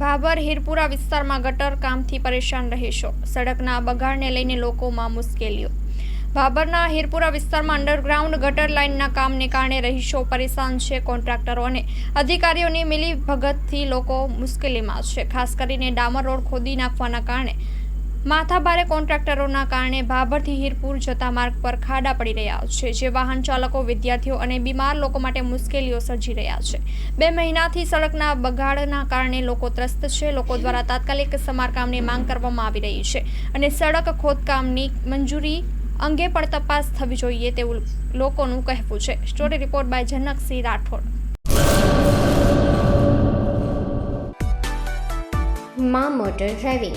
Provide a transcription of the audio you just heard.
ભાભર હીરપુરા વિસ્તારમાં ગટર કામથી પરેશાન રહેશો. સડકના બગાડને લઈને લોકોમાં મુશ્કેલીઓ. ભાભરના હીરપુરા વિસ્તારમાં અંડરગ્રાઉન્ડ ગટર લાઇનના કામને કારણે રહીશો પરેશાન છે કોન્ટ્રાક્ટરો અને અધિકારીઓની મિલીભગતથી લોકો મુશ્કેલીમાં છે. ખાસ કરીને ડામર રોડ ખોદી નાખવાના કારણે માથાભારે કોન્ટ્રાક્ટરોના કારણે ભાભરથી હીરપુર જતા માર્ગ પર ખાડા પડી રહ્યા છે, જે વાહન ચાલકો, વિદ્યાર્થીઓ અને બીમાર લોકો માટે મુશ્કેલીઓ સર્જી રહ્યા છે. બે મહિનાથી સડકના બગાડના કારણે લોકો ત્રસ્ત છે. લોકો દ્વારા તાત્કાલિક સમારકામની માંગ કરવામાં આવી રહી છે અને સડક ખોદકામની મંજૂરી અંગે પણ તપાસ થવી જોઈએ તેવું લોકોનું કહેવું છે. Story report by Janaksinh Rathod. Maa motor driving